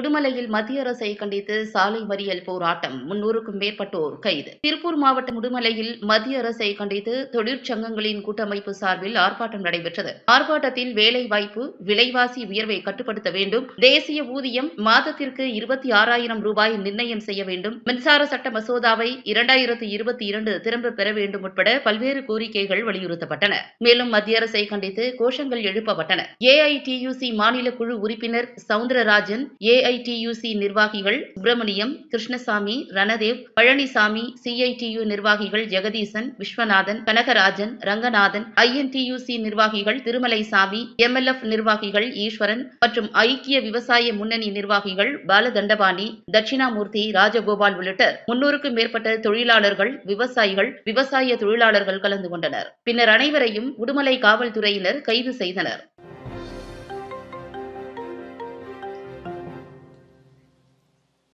உடுமலையில் மத்திய அரசை கண்டித்து சாலை மறியல் போராட்டம். முன்னூறுக்கும் மேற்பட்டோர் கைது. திருப்பூர் மாவட்டம் உடுமலையில் மத்திய அரசை கண்டித்து தொழிற்சங்கங்களின் கூட்டமைப்பு சார்பில் ஆர்ப்பாட்டம் நடைபெற்றது. ஆர்ப்பாட்டத்தில் வேலை வாய்ப்பு விலைவாசி உயர்வை கட்டுப்படுத்த வேண்டும். தேசிய ஊதியம் மாதத்திற்கு இருபத்தி ஆறாயிரம் ரூபாய் நிர்ணயம் செய்ய வேண்டும். மின்சார சட்ட மசோதாவை இரண்டாயிரத்து இருபத்தி இரண்டு திரும்ப பெற வேண்டும் உட்பட பல்வேறு கோரிக்கைகள் வலியுறுத்தப்பட்டன. மேலும் மத்திய அரசை கண்டித்து கோஷங்கள் எழுப்பப்பட்டன. ஏஐடியுசி மாநில குழு உறுப்பினர் சவுந்தரராஜன் ஏஐடியுசி நிர்வாகிகள் சுப்பிரமணியம் கிருஷ்ணசாமி ரணதேவ் பழனிசாமி சிஐடியு நிர்வாகிகள் ஜெகதீசன் விஸ்வநாதன் கனகராஜன் ரங்கநாதன் ஐஎன்டியுசி நிர்வாகிகள் திருமலைசாமி எம்எல்எஃப் நிர்வாகிகள் ஈஸ்வரன் மற்றும் ஐக்கிய விவசாய முன்னணி நிர்வாகிகள் பாலதண்டபாணி தட்சிணாமூர்த்தி ராஜகோபால் உள்ளிட்ட முன்னூறுக்கும் மேற்பட்ட தொழிலாளர்கள் விவசாயிகள் விவசாய தொழிலாளர்கள் கலந்து கொண்டனர். பின்னர் அனைவரையும் உடுமலை காவல்துறையினர் கைது செய்தனர்.